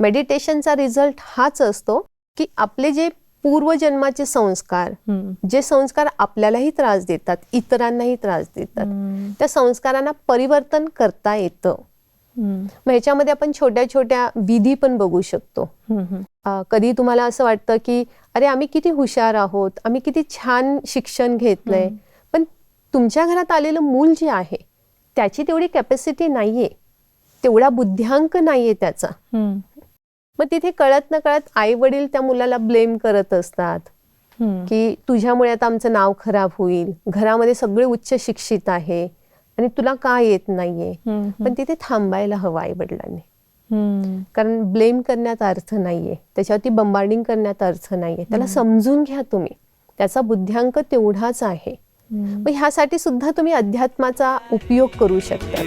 मेडिटेशनचा result हाच असतो की आपले जे पूर्वजन्माचे संस्कार. जे संस्कार आपल्यालाही त्रास देतात इतरांनाही त्रास देतात. त्या संस्कारांना परिवर्तन करता येतं. मग ह्याच्यामध्ये आपण छोट्या छोट्या विधी पण बघू शकतो कधी तुम्हाला असं वाटतं की अरे आम्ही किती हुशार आहोत आम्ही किती छान शिक्षण घेतलंय. पण तुमच्या घरात आलेलं मूल जे आहे त्याची तेवढी कॅपॅसिटी नाहीये तेवढा बुद्ध्यांक नाहीये त्याचा. मग तिथे कळत न कळत आई वडील त्या मुलाला ब्लेम करत असतात. की तुझ्यामुळे आता आमचं नाव खराब होईल. घरामध्ये सगळे उच्च शिक्षित आहे. आणि तुला का येत नाहीये. पण तिथे थांबायला हवं आई वडिलांनी. कारण ब्लेम करण्यात अर्थ नाहीये. त्याच्यावरती बंबार्डिंग करण्यात अर्थ नाहीये. त्याला समजून घ्या तुम्ही. त्याचा बुद्ध्यांक तेवढाच आहे. मग ह्यासाठी सुद्धा तुम्ही अध्यात्माचा उपयोग करू शकता.